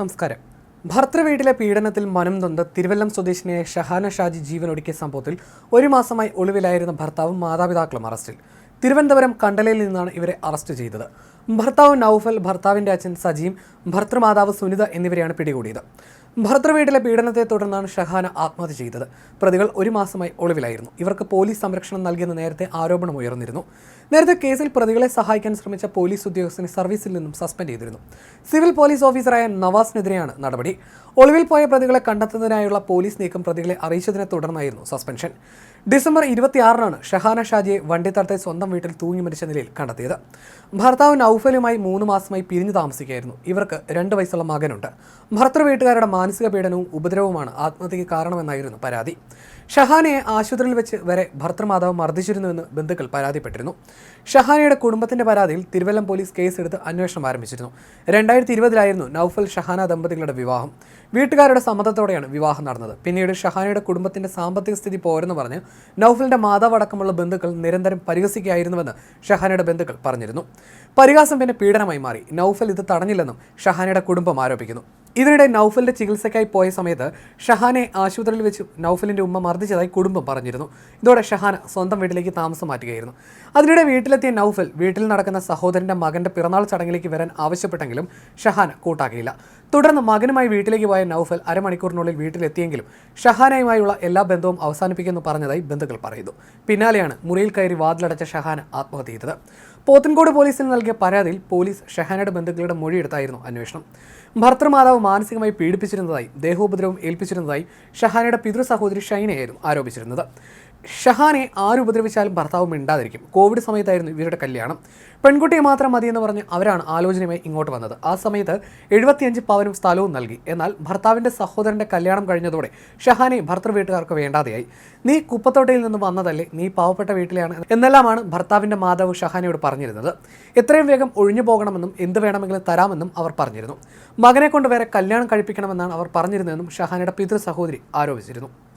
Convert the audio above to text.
നമസ്കാരം ഭർത്തൃവീട്ടിലെ പീഡനത്തിൽ മനം നൊന്ത് തിരുവല്ലം സ്വദേശിനിയായ ഷഹാന ഷാജി ജീവനൊടുക്കിയ സംഭവത്തിൽ ഒരു മാസമായി ഒളിവിലായിരുന്ന ഭർത്താവും മാതാപിതാക്കളും അറസ്റ്റിൽ. തിരുവനന്തപുരം കണ്ടലയിൽ നിന്നാണ് ഇവരെ അറസ്റ്റ് ചെയ്തത്. ഭർത്താവ് നൌഫൽ ഭർത്താവിന്റെ അച്ഛൻ സജീം ഭർത്തൃമാതാവ് സുനിത എന്നിവരെയാണ് പിടികൂടിയത്. ഭർത്തൃവീട്ടിലെ പീഡനത്തെ തുടർന്നാണ് ഷഹാന ആത്മഹത്യ ചെയ്തത്. പ്രതികൾ ഒരു മാസമായി ഒളിവിലായിരുന്നു. ഇവർക്ക് പോലീസ് സംരക്ഷണം നൽകിയെന്ന് നേരത്തെ ആരോപണം ഉയർന്നിരുന്നു. നേരത്തെ കേസിൽ പ്രതികളെ സഹായിക്കാൻ ശ്രമിച്ച പോലീസ് ഉദ്യോഗസ്ഥനെ സർവീസിൽ നിന്നും സസ്പെൻഡ് ചെയ്തിരുന്നു. സിവിൽ പോലീസ് ഓഫീസറായ നവാസിനെതിരെയാണ് നടപടി. ഒളിവിൽ പോയ പ്രതികളെ കണ്ടെത്തുന്നതിനായുള്ള പോലീസ് നീക്കം പ്രതികളെ അറിയിച്ചതിനെ തുടർന്നായിരുന്നു സസ്പെൻഷൻ. ഡിസംബർ ഇരുപത്തിയാറിനാണ് ഷഹാന ഷാജിയെ വണ്ടിത്തടത്തെ സ്വന്തം വീട്ടിൽ തൂങ്ങി മരിച്ച നിലയിൽ കണ്ടെത്തിയത്. ഭർത്താവ് നൌഫലുമായി മൂന്ന് മാസമായി പിരിഞ്ഞു താമസിക്കുകയായിരുന്നു. ഇവർക്ക് രണ്ട് വയസ്സുള്ള മകനുണ്ട്. ഭർത്തൃ വീട്ടുകാരുടെ മാനസിക പീഡനവും ഉപദ്രവവുമാണ് ആത്മഹത്യയ്ക്ക് കാരണമെന്നായിരുന്നു പരാതി. ഷഹാനയെ ആശുപത്രിയിൽ വെച്ച് വരെ ഭർത്തൃമാതാവ് മർദ്ദിച്ചിരുന്നുവെന്ന് ബന്ധുക്കൾ പരാതിപ്പെട്ടിരുന്നു. ഷഹാനയുടെ കുടുംബത്തിന്റെ പരാതിയിൽ തിരുവല്ലം പോലീസ് കേസെടുത്ത് അന്വേഷണം ആരംഭിച്ചിരുന്നു. രണ്ടായിരത്തി ഇരുപതിലായിരുന്നു നൌഫൽ ഷഹാന ദമ്പതികളുടെ വിവാഹം. വീട്ടുകാരുടെ സമ്മതത്തോടെയാണ് വിവാഹം നടന്നത്. പിന്നീട് ഷഹാനയുടെ കുടുംബത്തിന്റെ സാമ്പത്തിക സ്ഥിതി പോരെന്ന് പറഞ്ഞ് നൌഫലിന്റെ മാതാവ് അടക്കമുള്ള ബന്ധുക്കൾ നിരന്തരം പരിഹസിക്കുകയായിരുന്നുവെന്ന് ഷഹാനയുടെ ബന്ധുക്കൾ പറഞ്ഞിരുന്നു. പരിഹാസം പിന്നെ പീഡനമായി മാറി. നൌഫൽ ഇത് തടഞ്ഞില്ലെന്നും ഷഹാനയുടെ കുടുംബം ആരോപിക്കുന്നു. ഇതിനിടെ നൗഫലിന്റെ ചികിത്സയ്ക്കായി പോയ സമയത്ത് ഷഹാനെ ആശുപത്രിയിൽ വെച്ച് നൗഫലിന്റെ ഉമ്മ മർദ്ദിച്ചതായി കുടുംബം പറഞ്ഞിരുന്നു. ഇതോടെ ഷഹാന സ്വന്തം വീട്ടിലേക്ക് താമസം മാറ്റുകയായിരുന്നു. അതിനിടെ വീട്ടിലെത്തിയ നൗഫൽ വീട്ടിൽ നടക്കുന്ന സഹോദരന്റെ മകന്റെ പിറന്നാൾ ചടങ്ങിലേക്ക് വരാൻ ആവശ്യപ്പെട്ടെങ്കിലും ഷഹാന കൂട്ടാക്കിയില്ല. തുടർന്ന് മകനുമായി വീട്ടിലേക്ക് പോയ നൌഫൽ അരമണിക്കൂറിനുള്ളിൽ വീട്ടിലെത്തിയെങ്കിലും ഷഹാനയുമായുള്ള എല്ലാ ബന്ധവും അവസാനിപ്പിക്കുമെന്ന് പറഞ്ഞതായി ബന്ധുക്കൾ പറയുന്നു. പിന്നാലെയാണ് മുറിയിൽ കയറി വാതിലടച്ച ഷഹാന ആത്മഹത്യ ചെയ്തത്. പോത്തൻകോട് പോലീസിന് നൽകിയ പരാതിയിൽ പോലീസ് ഷെഹാനയുടെ ബന്ധുക്കളുടെ മൊഴിയെടുത്തായിരുന്നു അന്വേഷണം. ഭർത്തൃമാതാവ് മാനസികമായി പീഡിപ്പിച്ചിരുന്നതായി ദേഹോപദ്രവം ഏൽപ്പിച്ചിരുന്നതായി ഷഹാനയുടെ പിതൃ സഹോദരി ഷൈനയായിരുന്നു ആരോപിച്ചിരുന്നത്. ഷഹാനെ ആരുപദ്രവിച്ചാലും ഭർത്താവ് മിണ്ടാതിരിക്കും. കോവിഡ് സമയത്തായിരുന്നു ഇവരുടെ കല്യാണം. പെൺകുട്ടിയെ മാത്രം മതിയെന്ന് പറഞ്ഞ് അവരാണ് ആലോചനയുമായി ഇങ്ങോട്ട് വന്നത്. ആ സമയത്ത് എഴുപത്തിയഞ്ച് പവനും സ്ഥലവും നൽകി. എന്നാൽ ഭർത്താവിന്റെ സഹോദരന്റെ കല്യാണം കഴിഞ്ഞതോടെ ഷഹാനെ ഭർത്തൃ വീട്ടുകാർക്ക് വേണ്ടാതെയായി. നീ കുപ്പത്തോട്ടയിൽ നിന്ന് വന്നതല്ലേ? നീ പാവപ്പെട്ട വീട്ടിലാണ് എന്നെല്ലാമാണ് ഭർത്താവിന്റെ മാതാവ് ഷഹാനയോട് പറഞ്ഞിരുന്നത്. എത്രയും വേഗം ഒഴിഞ്ഞു പോകണമെന്നും എന്ത് വേണമെങ്കിലും തരാമെന്നും അവർ പറഞ്ഞിരുന്നു. മകനെ കൊണ്ട് വേറെ കല്യാണം കഴിപ്പിക്കണമെന്നാണ് അവർ പറഞ്ഞിരുന്നതെന്നും ഷഹാനയുടെ പിതൃ സഹോദരി ആരോപിച്ചിരുന്നു.